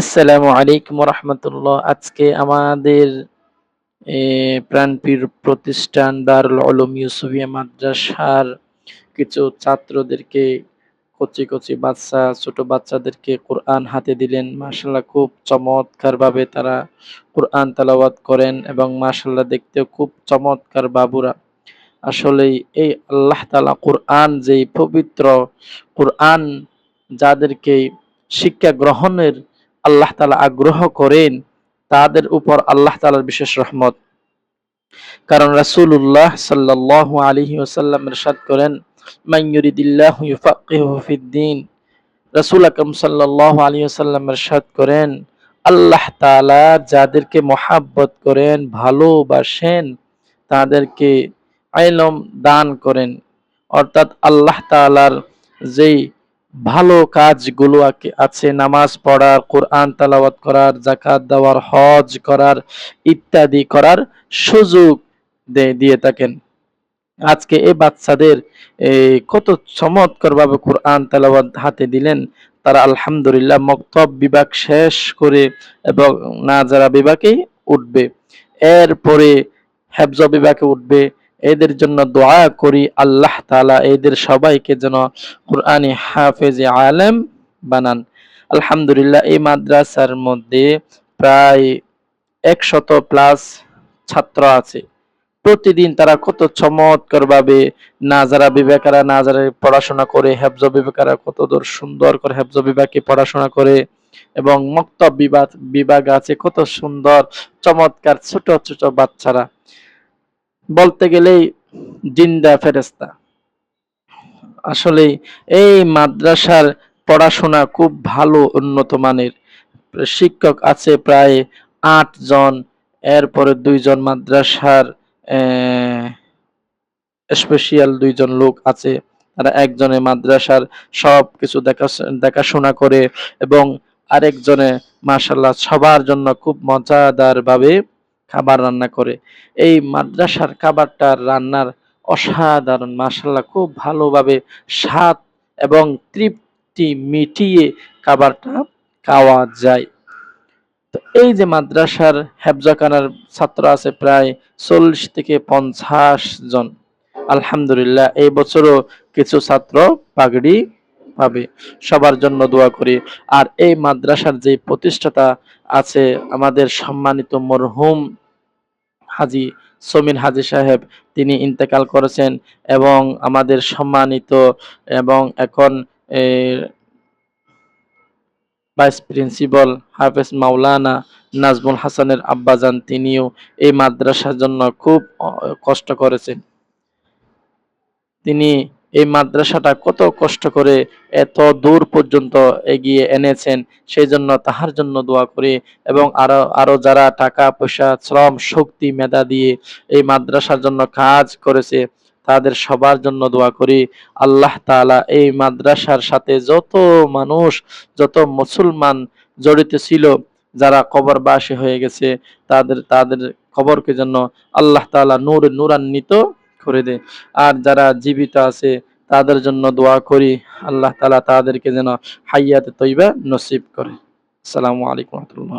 আসসালামু আলাইকুম রহমতুল্লাহ আজকে আমাদের এ, প্রাণপ্রিয় প্রতিষ্ঠান দারুল উলুম ইউসুফিয়া মাদ্রাসার কিছু ছাত্রদেরকে কচি কচি বাচ্চা ছোট বাচ্চাদেরকে কোরআন হাতে দিলেন। মাশাল্লাহ খুব চমৎকার ভাবে তারা কোরআন তালাওয়াত করেন এবং মাশাল্লাহ দেখতেও খুব চমৎকার বাবুরা। আসলেই এই আল্লাহ তালা কোরআন যেই পবিত্র কোরআন যাদেরকে শিক্ষা গ্রহণের আল্লাহ তালা আগ্রহ করেন তাদের উপর আল্লাহ তালার বিশেষ রহমত। কারণ রাসূলুল্লাহ সাল্লাল্লাহু আলাইহি ওয়াসাল্লাম ইরশাদ করেন মাইয়ুরিদিল্লাহু রাসূল আকরাম সাল্লাল্লাহু আলাইহি ওয়াসাল্লাম করেন, আল্লাহ তাআলা যাদেরকে মহাব্বত করেন, ভালোবাসেন, তাদেরকে আইলম দান করেন। অর্থাৎ আল্লাহ তালার যেই ভালো কাজগুলো আছে। নামাজ পড়ার, কোরআন তালাওয়াত করার জাকাত দেওয়ার, হজ করার ইত্যাদি করার সুযোগ দিয়ে থাকেন। আজকে এই বাচ্চাদের কত চমৎকার ভাবে কোরআন তালাওয়াত হাতে দিলেন। তারা আলহামদুলিল্লাহ মক্তব বিভাগ শেষ করে এবং নাজারা বিভাগেই উঠবে। এরপরে হেফজ বিভাগে উঠবে। এদের জন্য দোয়া করি, আল্লাহ তালা এদের সবাইকে যেন কোরআনী হাফেজ আলেম বানান। আলহামদুলিল্লাহ, এই মাদ্রাসার মধ্যে প্রায় একশত প্লাস ছাত্র আছে। প্রতিদিন তারা কত চমৎকার ভাবে নাজারা বিবেকারা নাজারে পড়াশোনা করে, হেফজ বিবেকারা কত দূর সুন্দর করে হেফজ বিভাগে পড়াশোনা করে এবং মক্তব বিভাগ বিভাগ আছে, কত সুন্দর, চমৎকার ছোট ছোট বাচ্চারা। বলতে গেলেই জিন্দা ফেরেস্তা আসলে এই মাদ্রাসার পড়াশোনা খুব ভালো, উন্নত মানের। শিক্ষক আছে প্রায় আট জন, এরপরে দুইজন মাদ্রাসার স্পেশিয়াল দুইজন লোক আছে। তারা একজনে মাদ্রাসার সব কিছু দেখা, দেখাশোনা করে এবং আরেকজনে মাসাল্লাহ সবার জন্য খুব মজাদার ভাবে খাবার রান্না করে। এই মাদ্রাসার খাবারটা রান্নার অসাধারণ মাসাল্লাহ খুব ভালোভাবে স্বাদ এবং তৃপ্তি মিটিয়ে খাবারটা খাওয়া যায়। তো এই যে মাদ্রাসার হেফজাখানার ছাত্র আছে প্রায় চল্লিশ থেকে পঞ্চাশ জন। আলহামদুলিল্লাহ, এই বছরও কিছু ছাত্র পাগড়ি পাবে সবার জন্য দোয়া করি। আর এই মাদ্রাসার যে প্রতিষ্ঠাতা আছে আমাদের সম্মানিত মরহুম হাজি সমিন হাজি সাহেব, তিনি ইন্তেকাল করেছেন এবং আমাদের সম্মানিত এবং এখন ভাইস প্রিন্সিপাল হাফেজ মাওলানা নাজমুল হাসানের আব্বাজান, তিনিও এই মাদ্রাসার জন্য খুব কষ্ট করেছেন। তিনি এই মাদ্রাসাটা কত কষ্ট করে এত দূর পর্যন্ত এগিয়ে এনেছেন, সেই জন্য তাহার জন্য দোয়া করি এবং আরও আরও যারা টাকা, পয়সা, শ্রম, শক্তি, মেধা দিয়ে এই মাদ্রাসার জন্য কাজ করেছে, তাদের সবার জন্য দোয়া করি। আল্লাহ তাআলা এই মাদ্রাসার সাথে যত মানুষ, যত মুসলমান জড়িত ছিল, যারা কবরবাসী হয়ে গেছে, তাদের তাদের খবরকে জন্য আল্লাহ তাআলা নূর নূরান্বিত করে দে। আর যারা জীবিত আছে, তাদের জন্য দোয়া করি। আল্লাহ তালা তাদেরকে যেন হাইয়াতে তৈবা নসিব করে। আসসালামু আলাইকুম রহমতুল্লাহ।